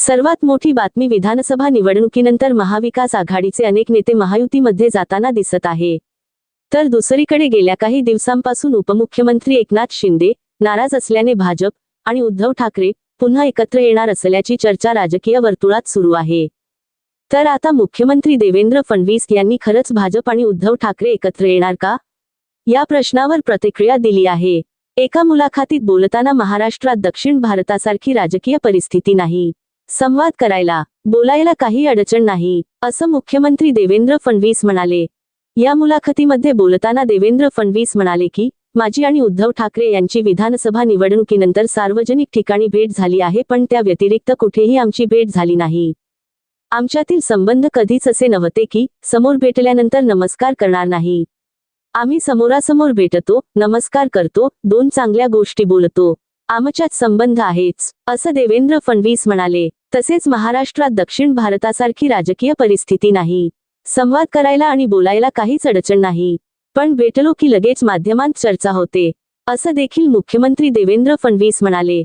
सर्वात मोठी बातमी विधानसभा निवडणुकीनंतर महाविकास आघाडीचे अनेक नेते महायुतीमध्ये जाताना दिसत आहे. तर दुसरीकडे गेल्या काही दिवसांपासून उपमुख्यमंत्री एकनाथ शिंदे नाराज असल्याने भाजप आणि उद्धव ठाकरे पुन्हा एकत्र येणार असल्याची चर्चा राजकीय वर्तुळात सुरू आहे. तर आता मुख्यमंत्री देवेंद्र फडणवीस यांनी खरंच भाजप आणि उद्धव ठाकरे एकत्र येणार का? या प्रश्नावर प्रतिक्रिया दिली आहे. एका मुलाखतीत बोलताना महाराष्ट्रात दक्षिण भारतासारखी राजकीय परिस्थिती नाही. संवाद करायला बोलायला काही अडचण नाही असं मुख्यमंत्री देवेंद्र फडणवीस म्हणाले. या मुलाखतीमध्ये बोलताना देवेंद्र फडणवीस म्हणाले की माझी आणि उद्धव ठाकरे यांची विधानसभा निवडणुकीनंतर सार्वजनिक ठिकाणी भेट झाली आहे पण त्या व्यतिरिक्त कुठेही आमची भेट झाली नाही. आमच्यातील संबंध कधीच असे नव्हते की समोर भेटल्यानंतर नमस्कार करणार नाही. आम्ही समोरासमोर भेटतो नमस्कार करतो दोन चांगल्या गोष्टी बोलतो. आमच्यात संबंध आहेच असं देवेंद्र फडणवीस म्हणाले. तसेच महाराष्ट्रात दक्षिण भारतासारखी राजकीय परिस्थिती नाही. संवाद करायला आणि बोलायला काहीच अडचण नाही. पण भेटलो की लगेच माध्यमांत चर्चा होते असं देखील मुख्यमंत्री देवेंद्र फडणवीस म्हणाले.